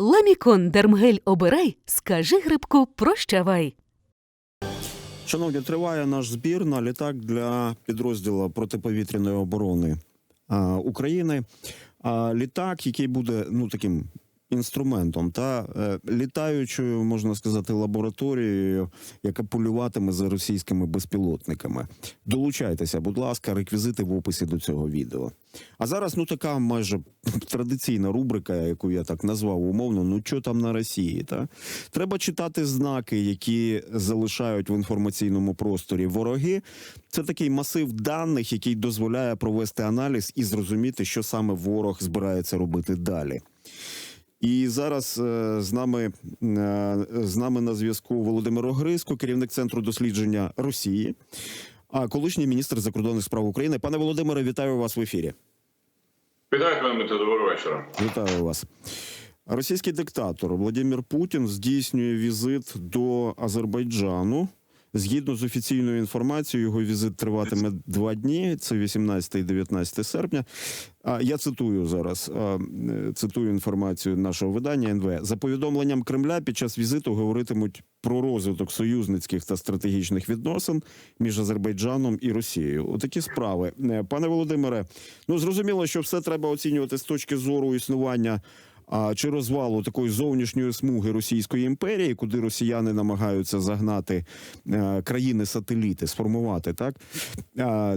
Ламікон Дермгель обирай, скажи грибку прощавай. Шановні, триває наш збір на літак для підрозділу протиповітряної оборони України. А, літак, який буде ну таким інструментом та е, літаючою, можна сказати, лабораторією, яка полюватиме за російськими безпілотниками. Долучайтеся, будь ласка, реквізити в описі до цього відео. А зараз ну така майже традиційна рубрика, яку я так назвав умовно. Ну що там на Росії? Та треба читати знаки, які залишають в інформаційному просторі вороги. Це такий масив даних, який дозволяє провести аналіз і зрозуміти, що саме ворог збирається робити далі. І зараз е, з нами е, з нами на зв'язку Володимир Огризко, керівник центру дослідження Росії, а колишній міністр закордонних справ України. Пане Володимире, вітаю вас в ефірі. Вітаю пане Дмитро, доброго вечора. Вітаю вас. Російський диктатор Владимир Путін здійснює візит до Азербайджану. Згідно з офіційною інформацією, його візит триватиме два дні. Це 18 і 19 серпня. А я цитую зараз. е, Цитую інформацію нашого видання НВ. За повідомленням Кремля, під час візиту говоритимуть про розвиток союзницьких та стратегічних відносин між Азербайджаном і Росією. Отакі справи, Е, пане Володимире. Ну зрозуміло, що все треба оцінювати з точки зору існування. А чи розвалу такої зовнішньої смуги Російської імперії, куди росіяни намагаються загнати е, країни-сателіти, сформувати так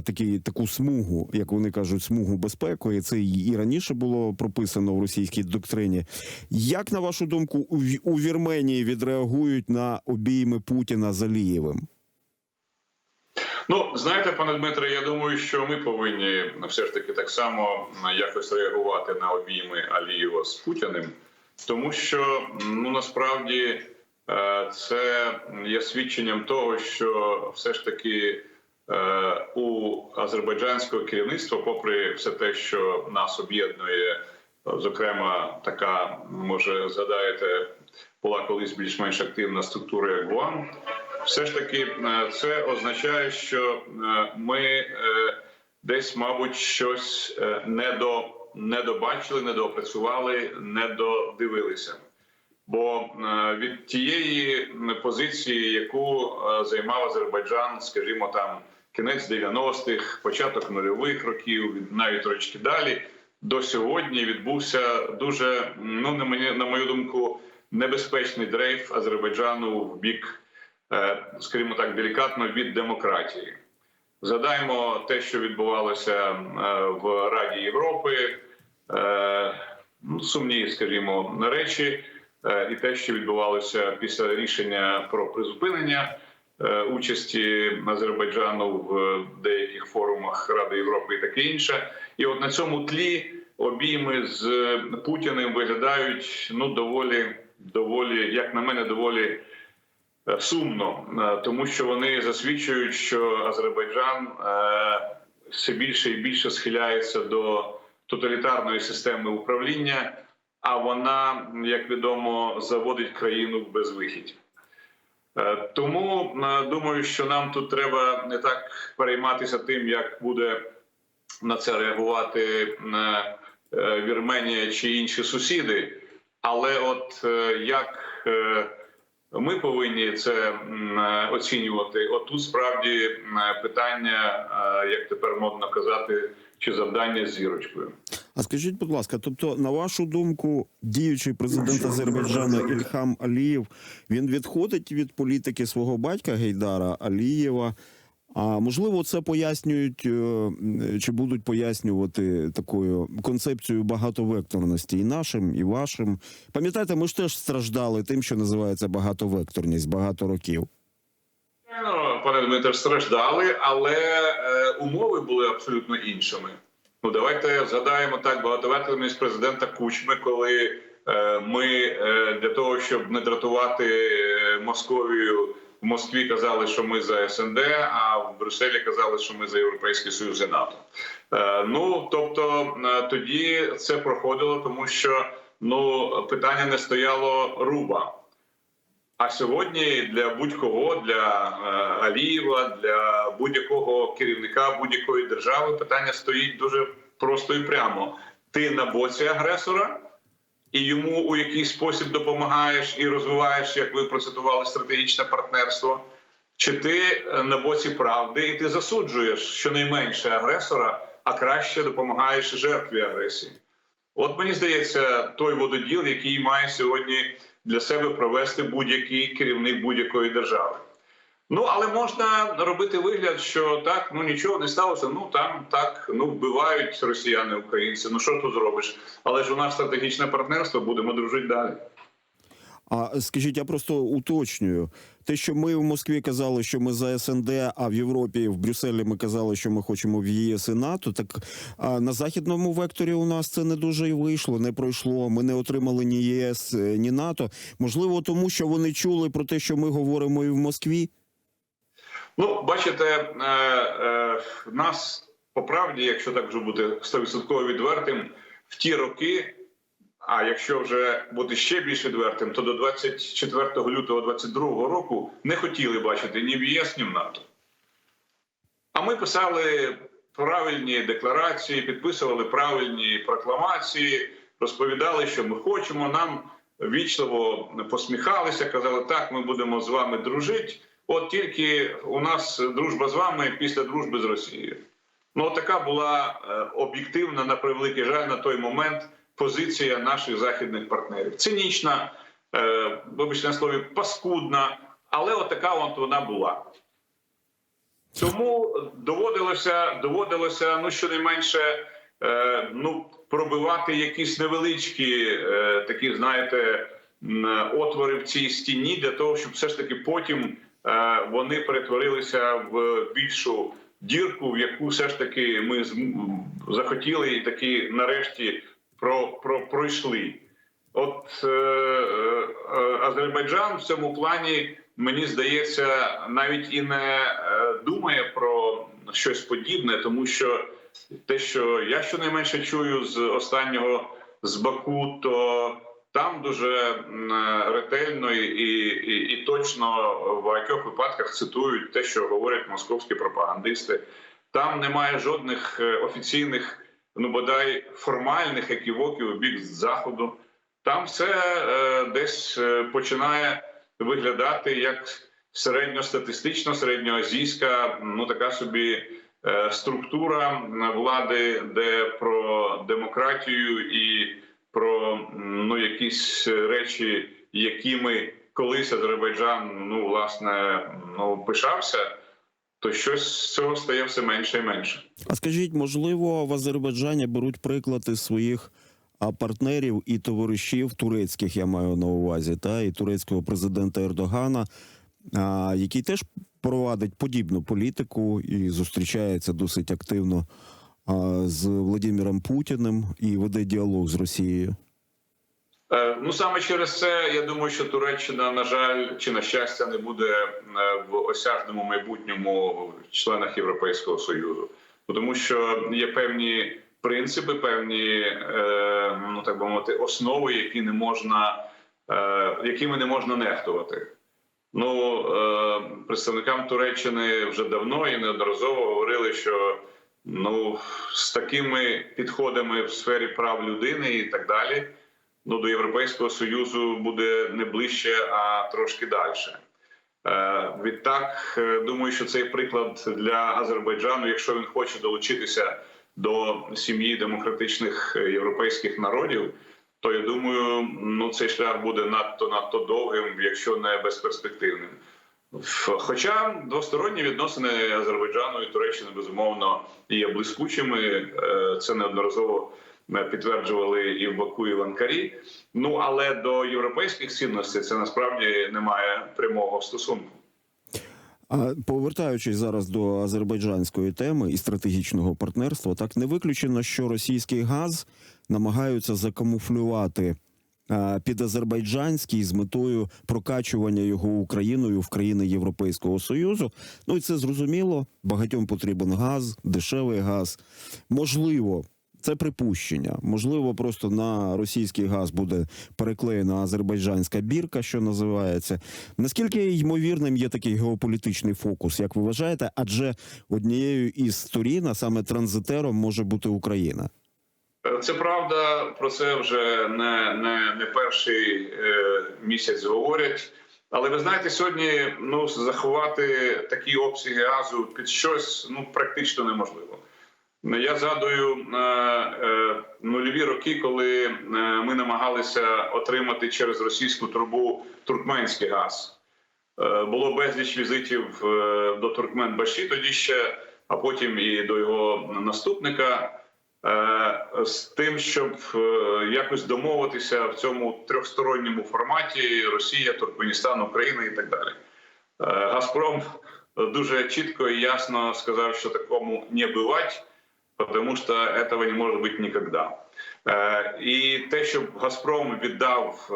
такі, таку смугу, як вони кажуть, смугу безпеки. Це і раніше було прописано в російській доктрині. Як на вашу думку, у Вірменії відреагують на обійми Путіна з Алієвим? Ну знаєте, пане Дмитре, я думаю, що ми повинні все ж таки так само якось реагувати на обійми Алієва з Путіним, тому що ну насправді е, це є свідченням того, що все ж таки е, у азербайджанського керівництва, попри все те, що нас об'єднує, зокрема, така може згадаєте, була колись більш-менш активна структура як ГУАМ, все ж таки е, це означає, що е, ми е, десь, мабуть, щось е, не до не добачили, не доопрацювали, не. Бо від тієї позиції, яку займав Азербайджан, скажімо, там кінець 90-х, початок нульових років, навіть трошки далі, до сьогодні відбувся дуже, ну на мою думку, небезпечний дрейф Азербайджану в бік скажімо так, делікатно від демократії. Згадаємо те, що відбувалося е, в Раді Європи, е, ну, сумні, скажімо, речі, е, і те, що відбувалося після рішення про призупинення е, участі Азербайджану в деяких форумах Ради Європи і таке інше. І от на цьому тлі обійми з Путіним виглядають ну доволі, доволі, як на мене, доволі. Е, Сумно, е, тому що вони засвідчують, що Азербайджан е, все більше і більше схиляється до тоталітарної системи управління, а вона, як відомо, заводить країну в безвихідь. Тому думаю, що нам тут треба не так перейматися тим, як буде на це реагувати Вірменія чи інші сусіди, але от як ми повинні це оцінювати. От тут справді питання, е, як тепер модно казати, чи завдання з зірочкою. А скажіть, будь ласка, тобто, на вашу думку, діючий президент Азербайджану Ільхам Алієв він відходить від політики свого батька Гейдара Алієва? А можливо, це пояснюють е, чи будуть пояснювати такою концепцією багатовекторності і нашим, і вашим. Пам'ятаєте, ми ж теж страждали тим, що називається багатовекторність багато років. Ну, пане Дмитре, страждали, але е, умови були абсолютно іншими. Ну давайте згадаємо так багатовекторність президента Кучми, коли е, ми для того, щоб не дратувати Московію, в Москві казали, що ми за СНД, а в Брюсселі казали, що ми за Європейський Союз і НАТО. Е, ну тобто е, тоді це проходило, тому що ну питання не стояло руба. А сьогодні для будь-кого, для е, Алієва, для будь-якого керівника будь-якої держави питання стоїть дуже просто і прямо: ти на боці агресора і йому у якийсь спосіб допомагаєш і розвиваєш, як ви процитували, стратегічне партнерство, чи ти е, на боці правди і ти засуджуєш щонайменше агресора, а краще допомагаєш жертві агресії. От мені здається, той вододіл, який має сьогодні для себе провести будь-який керівник будь-якої держави. Ну але можна робити вигляд, що так, ну нічого не сталося. Ну там так ну вбивають росіяни українці. Ну що тут зробиш? Але ж у нас стратегічне партнерство, будемо дружити далі. А скажіть, я просто уточнюю. Те, що ми в Москві казали, що ми за СНД, а в Європі, в Брюсселі ми казали, що ми хочемо в ЄС і НАТО. Так а на західному векторі у нас це не дуже і вийшло, не пройшло. Ми не отримали ні ЄС, е, ні НАТО. Можливо, тому що вони чули про те, що ми говоримо і в Москві. Ну, бачите, е, е, нас по правді, якщо так вже бути 100% відвертим, в ті роки. А якщо вже бути ще більш відвертим, то до 24 лютого 2022 року не хотіли бачити ні в ЄС, ні в НАТО. А ми писали правильні декларації, підписували правильні прокламації, розповідали, що ми хочемо. Нам вічливо посміхалися, казали, так, ми будемо з вами дружити. От тільки у нас дружба з вами після дружби з Росією. Ну, така була е, об'єктивна, на превеликий жаль, на той момент позиція наших західних партнерів. Цинічна, е, вибачте на слові, паскудна, але от така от вона була. Тому доводилося, доводилося ну щонайменше е, ну, пробивати якісь невеличкі такі, знаєте, отвори в цій стіні для того, щоб все ж таки потім вони перетворилися в більшу дірку, в яку все ж таки ми захотіли і таки нарешті про, про пройшли. От е, е, Азербайджан в цьому плані, мені здається, навіть і не е, думає про щось подібне, тому що те, що я щонайменше чую з останнього з Баку, то там дуже ретельно і, і, і точно в багатьох випадках цитують те, що говорять московські пропагандисти. Там немає жодних е, офіційних, ну бодай формальних еківоків у бік заходу. Там все е, десь е, починає виглядати як середньостатистична, середньоазійська, ну така собі е, структура влади, де про демократію і про ну якісь речі, якими колись Азербайджан ну власне ну пишався, то щось з цього стає все менше і менше. А скажіть, можливо, в Азербайджані беруть приклад із своїх партнерів і товаришів турецьких, я маю на увазі, та і турецького президента Ердогана, який теж провадить подібну політику і зустрічається досить активно з Владимиром Путіним і веде діалог з Росією. Е, Ну саме через це я думаю, що Туреччина, на жаль, чи на щастя, не буде е, в осяжному майбутньому членах Європейського союзу, тому що є певні принципи, певні е, ну так би мовити, основи, які не можна, якими не можна нехтувати. Ну представникам Туреччини вже давно і неодноразово говорили, що ну з такими підходами в сфері прав людини і так далі ну, до Європейського Союзу буде не ближче, а трошки далі. Е, відтак, е, думаю, що цей приклад для Азербайджану, якщо він хоче долучитися до сім'ї демократичних е, європейських народів, то я думаю, ну цей шлях буде надто надто довгим, якщо не безперспективним. Хоча двосторонні відносини Азербайджану і Туреччини безумовно є блискучими, е, це неодноразово е, підтверджували і в Баку, і в Анкарі. Ну але до європейських цінностей це насправді не має прямого стосунку. А повертаючись зараз до азербайджанської теми і стратегічного партнерства, так не виключено, що російський газ намагаються закамуфлювати під азербайджанський з метою прокачування його Україною в країни Європейського союзу. Ну і це зрозуміло. Багатьом потрібен газ, дешевий газ. Можливо. Це припущення. Можливо, просто на російський газ буде переклеєна азербайджанська бірка, що називається. Наскільки ймовірним є такий геополітичний фокус, як ви вважаєте? Адже однією із сторін, а саме транзитером, може бути Україна. Це правда, про це вже не, не, не перший е, місяць говорять. Але ви знаєте, сьогодні ну заховати такі обсяги газу під щось ну практично неможливо. Я згадую е, е, нульові роки, коли е, ми намагалися отримати через російську трубу туркменський газ. Е, було безліч візитів е, до Туркменбаші тоді ще, а потім і до його наступника. Е, з тим, щоб е, якось домовитися в цьому трьохсторонньому форматі Росія, Туркменістан, Україна і так далі. Е, Газпром дуже чітко і ясно сказав, що такому не бывать, тому що этого не може бути ніколи. І те, щоб Газпром віддав,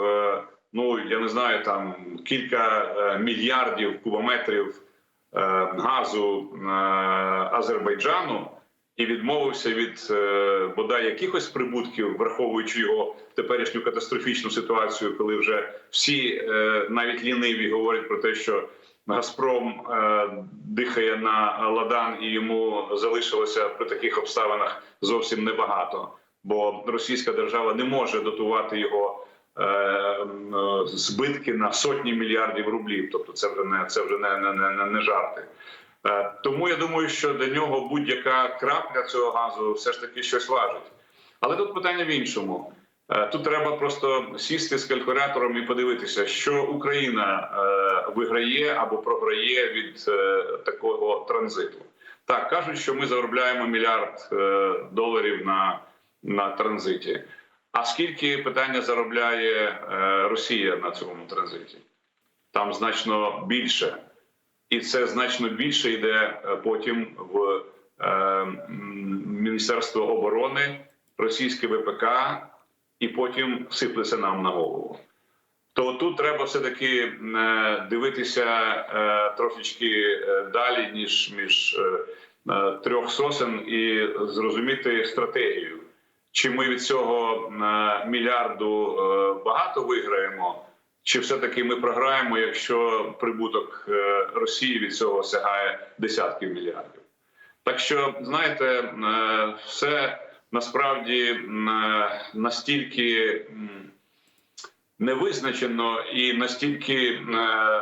ну я не знаю, там кілька мільярдів кубометрів газу Азербайджану і відмовився від е, бодай якихось прибутків, враховуючи його теперішню катастрофічну ситуацію, коли вже всі, е, навіть ліниві, говорять про те, що Газпром е, дихає на ладан, і йому залишилося при таких обставинах зовсім небагато, бо російська держава не може дотувати його. Збитки на сотні мільярдів рублів, тобто це вже не це вже не, не, не, не жарти. Е, Тому я думаю, що для нього будь-яка крапля цього газу все ж таки щось важить. Але тут питання в іншому. Е, Тут треба просто сісти з калькулятором і подивитися, що Україна е, виграє або програє від такого транзиту. Так кажуть, що ми заробляємо мільярд доларів на, на транзиті. А скільки питання заробляє Росія на цьому транзиті? Там значно більше і це значно більше йде е, потім в е, Міністерство оборони, російське ВПК, і потім сиплеться нам на голову. То тут треба все таки е, дивитися трошечки далі ніж між трьох сосен, і зрозуміти стратегію. Чи ми від цього мільярду багато виграємо? Чи все-таки ми програємо, якщо прибуток е, Росії від цього сягає десятків мільярдів? Так що, знаєте, е, все насправді е, настільки невизначено і настільки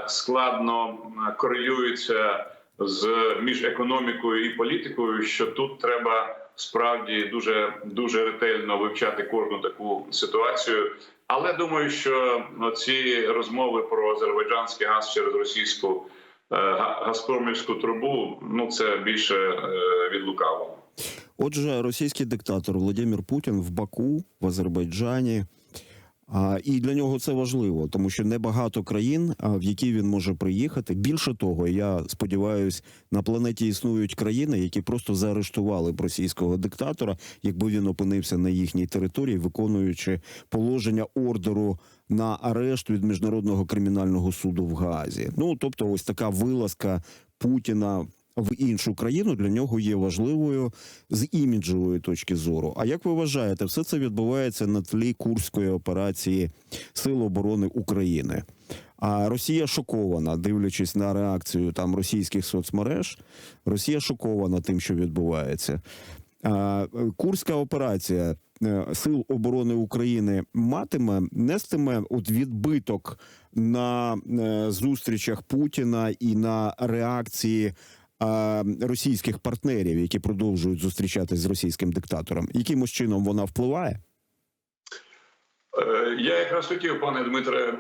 складно корелюється з між економікою і політикою, що тут треба справді дуже дуже ретельно вивчати кожну таку ситуацію. Але думаю, що ці розмови про азербайджанський газ через російську е, газпромівську трубу ну це більше е, від лукавого. Отже, російський диктатор Володимир Путін в Баку, в Азербайджані. І для нього це важливо, тому що небагато країн, а, в які він може приїхати. Більше того, я сподіваюся, на планеті існують країни, які просто заарештували б російського диктатора, якби він опинився на їхній території, виконуючи положення ордеру на арешт від міжнародного кримінального суду в Гаазі. Ну тобто, ось така вилазка Путіна в іншу країну для нього є важливою з іміджової точки зору. А як ви вважаєте, все це відбувається на тлі курської операції Сил оборони України? А Росія шокована, дивлячись на реакцію там російських соцмереж. Росія шокована тим, що відбувається. Е, Курська операція е, Сил оборони України матиме нестиме от відбиток на е, зустрічах Путіна і на реакції російських партнерів, які продовжують зустрічатись з російським диктатором. Якимось чином вона впливає? Е, Я якраз хотів, пане Дмитре,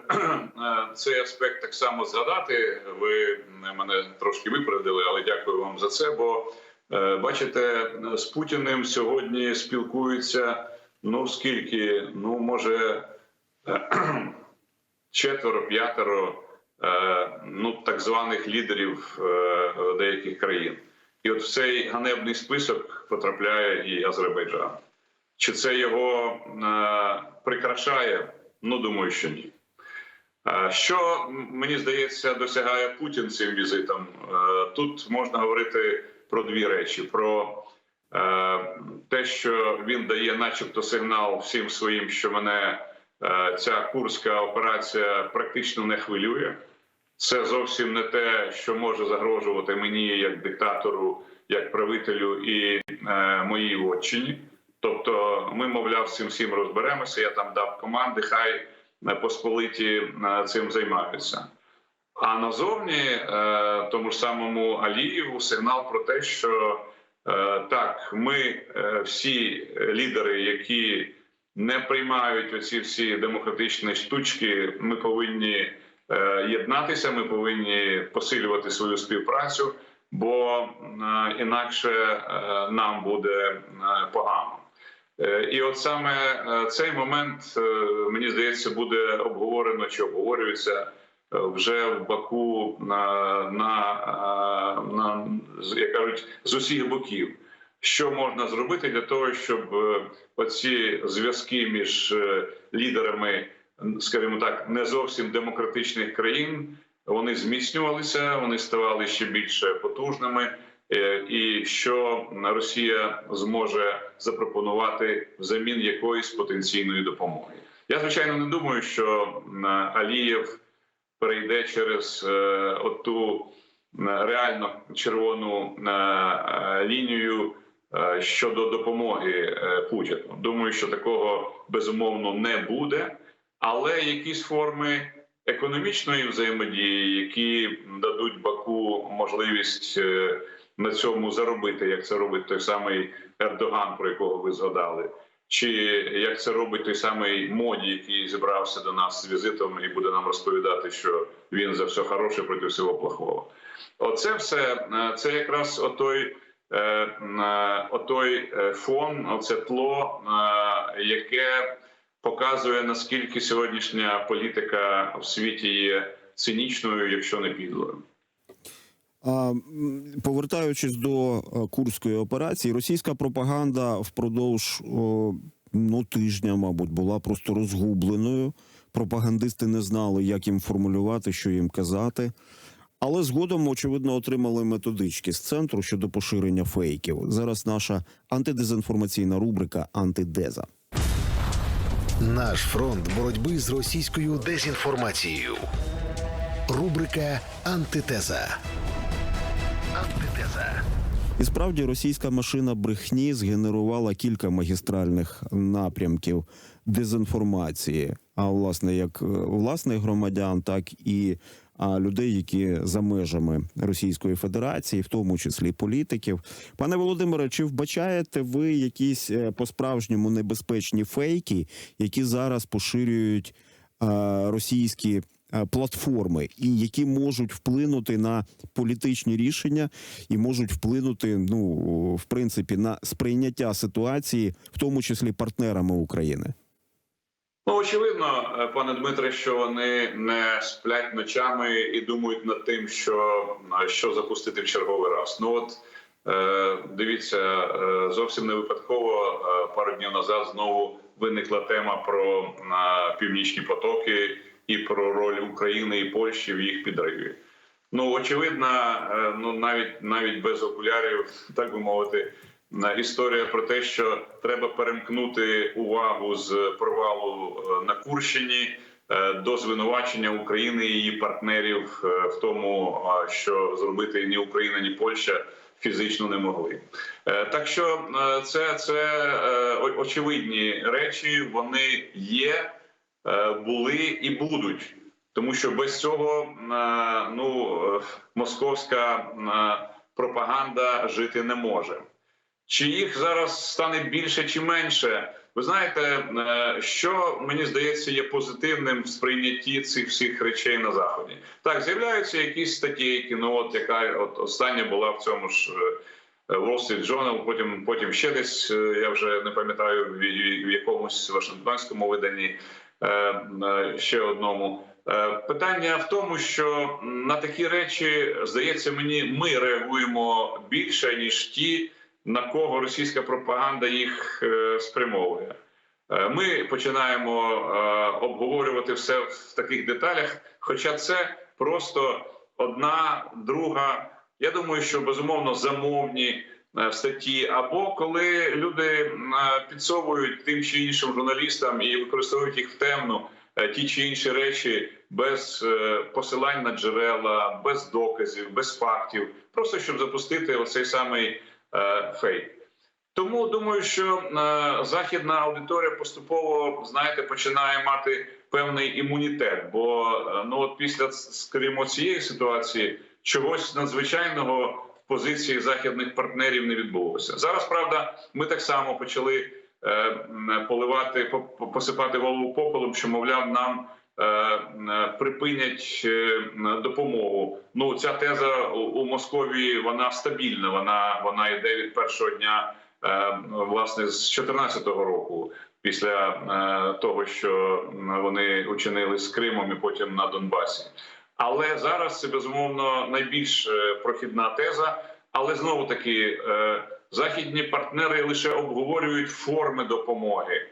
цей аспект так само згадати. Ви мене трошки випередили, але дякую вам за це. Бо е, бачите, з Путіним сьогодні спілкуються. Ну скільки? Ну може е, четверо, п'ятеро е, ну так званих лідерів е, деяких країн. І от в цей ганебний список потрапляє і Азербайджан. Чи це його е, прикрашає? Ну думаю, що ні. Е, Що мені здається досягає Путін цим візитом? Е, Тут можна говорити про дві речі: про е, те, що він дає, начебто, сигнал всім своїм, що мене е, ця курська операція практично не хвилює. Це зовсім не те, що може загрожувати мені як диктатору, як правителю і е, моїй вотчині. Тобто, ми, мовляв, з цим всім розберемося. Я там дав команди, хай е, посполиті е, цим займаються. А назовні е, тому ж самому Алієву сигнал про те, що е, так, ми е, всі лідери, які не приймають оці всі демократичні штучки, ми повинні єднатися, ми повинні посилювати свою співпрацю, бо е, інакше е, нам буде е, погано. Е, І от саме е, цей момент, е, мені здається, буде обговорено чи обговорюється е, вже в Баку на, на, е, на як кажуть, з усіх боків. Що можна зробити для того, щоб е, оці зв'язки між е, лідерами, скажімо так, не зовсім демократичних країн вони зміцнювалися, вони ставали ще більше потужними, Е, і що Росія зможе запропонувати взамін якоїсь потенційної допомоги. Я звичайно не думаю, що Алієв перейде через е, оту реально червону е, лінію щодо допомоги Путіну. Думаю, що такого безумовно не буде, але якісь форми економічної взаємодії, які дадуть Баку можливість е, на цьому заробити, як це робить той самий Ердоган, про якого ви згадали. Чи як це робить той самий моді, який зібрався до нас з візитом і буде нам розповідати, що він за все хороше проти всього плохого? Оце все е, це якраз отой, е, отой фон, оце тло, яке показує наскільки сьогоднішня політика в світі є цинічною, якщо не підлою. Повертаючись до е, курської операції, російська пропаганда впродовж ну, тижня, мабуть, була просто розгубленою. Пропагандисти не знали, як їм формулювати, що їм казати. Але згодом, очевидно, отримали методички з центру щодо поширення фейків. Зараз наша антидезінформаційна рубрика Антидеза. Наш фронт боротьби з російською дезінформацією. Рубрика Антитеза. Антитеза. І справді російська машина брехні згенерувала кілька магістральних напрямків дезінформації. А власне, як е, власних громадян, так і людей, які за межами Російської Федерації, в тому числі політиків. Пане Володимире, чи вбачаєте ви якісь е, по-справжньому небезпечні фейки, які зараз поширюють е, російські е, платформи, і які можуть вплинути на політичні рішення і можуть вплинути, ну в принципі, на сприйняття ситуації, в тому числі партнерами України. Ну, очевидно, е, пане Дмитре, що вони не сплять ночами і думають над тим, що, е, що запустити в черговий раз. Ну от е, дивіться, е, зовсім не випадково пару днів назад знову виникла тема про північні потоки і про роль України і Польщі в їх підриві. Ну очевидно, ну навіть навіть без окулярів, так би мовити, історія про те, що треба перемкнути увагу з провалу е, на Курщині е, до звинувачення України і її партнерів е, в тому, що зробити ні Україна, ні Польща фізично не могли. Так що це, це очевидні речі, вони є, були і будуть. Тому що без цього ну московська пропаганда жити не може. Чи їх зараз стане більше чи менше? Ви знаєте, е, що мені здається є позитивним в сприйнятті цих всіх речей на заході. Так, з'являються якісь статті, які ну от яка от остання була в цьому ж е, Wall Street Journal, потім потім ще десь е, я вже не пам'ятаю в, якомусь Вашингтонському виданні ще одному. Питання в тому, що на такі речі здається мені, ми реагуємо більше ніж ті, на кого російська пропаганда їх е, спрямовує. Е, Ми починаємо е, обговорювати все в таких деталях, хоча це просто одна друга. Я думаю, що безумовно замовні статті, або коли люди підсовують тим чи іншим журналістам і використовують їх в темну ті чи інші речі без посилань на джерела, без доказів, без фактів, просто щоб запустити оцей самий фейк. Тому думаю, що е, західна аудиторія поступово знаєте починає мати певний імунітет. Бо е, ну от після скажімо, цієї ситуації чогось надзвичайного в позиції західних партнерів не відбулося. Зараз правда, ми так само почали е, поливати по- по- посипати голову попелом, що мовляв нам. Е, м, Припинять е, допомогу. Ну ця теза у, Московії вона стабільна. Вона вона йде від першого дня е, власне з 2014 року, після е, того, що вони учинили з Кримом і потім на Донбасі. Але зараз це безумовно найбільш е, прохідна теза. Але знову таки е, західні партнери лише обговорюють форми допомоги.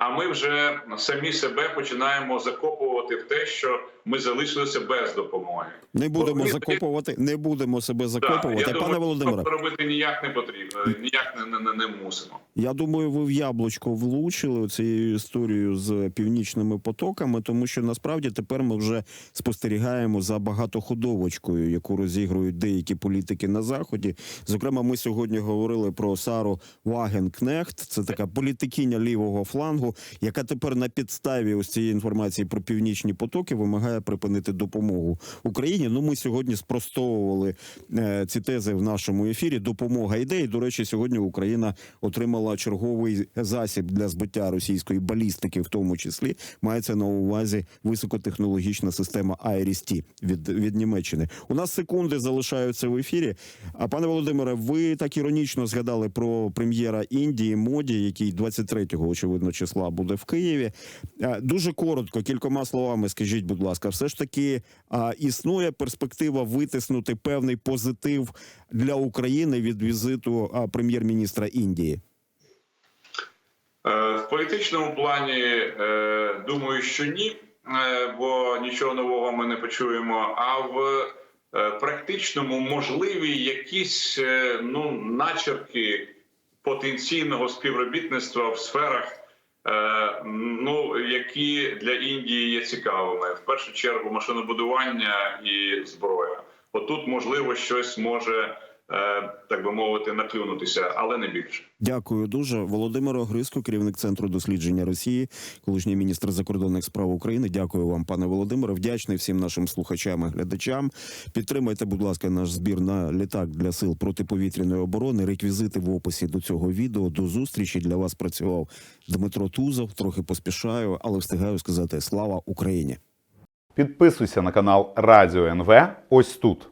А ми вже самі себе починаємо закопувати в те, що ми залишилися без допомоги. Не будемо Бо закопувати, не будемо себе закопувати. я Пане думаю, Володимире, що робити ніяк не потрібно, ніяк не, не, не, не мусимо. Я думаю, ви в яблучко влучили цією історією з північними потоками, тому що насправді тепер ми вже спостерігаємо за багатоходовочкою, яку розігрують деякі політики на заході. Зокрема, ми сьогодні говорили про Сару Вагенкнехт. Це така політикиня лівого флангу, яка тепер на підставі ось цієї інформації про північні потоки вимагає припинити допомогу Україні. Ну, ми сьогодні спростовували е, ці тези в нашому ефірі. Допомога йде. І, до речі, сьогодні Україна отримала черговий засіб для збиття російської балістики, в тому числі мається на увазі високотехнологічна система IRIS-T від, від Німеччини. У нас секунди залишаються в ефірі. А пане Володимире, ви так іронічно згадали про прем'єра Індії моді, який 23-го, очевидно, числа буде в Києві. Е, Дуже коротко, кількома словами, скажіть, будь ласка, все ж таки а, існує перспектива витиснути певний позитив для України від візиту прем'єр-міністра Індії. Е, В політичному плані е, думаю, що ні, е, бо нічого нового ми не почуємо. А в практичному можливі якісь ну начерки потенційного співробітництва в сферах, ну які для Індії є цікавими. В першу чергу машинобудування і зброя. Отут можливо щось може, так би мовити, наклюнутися, але не більше. Дякую дуже. Володимир Огриско, керівник центру дослідження Росії, колишній міністр закордонних справ України. Дякую вам, пане Володимире. Вдячний всім нашим слухачам і глядачам. Підтримайте, будь ласка, наш збір на літак для сил протиповітряної оборони. Реквізити в описі до цього відео. До зустрічі для вас працював Дмитро Тузов. Трохи поспішаю, але встигаю сказати слава Україні. Підписуйся на канал Радіо НВ ось тут.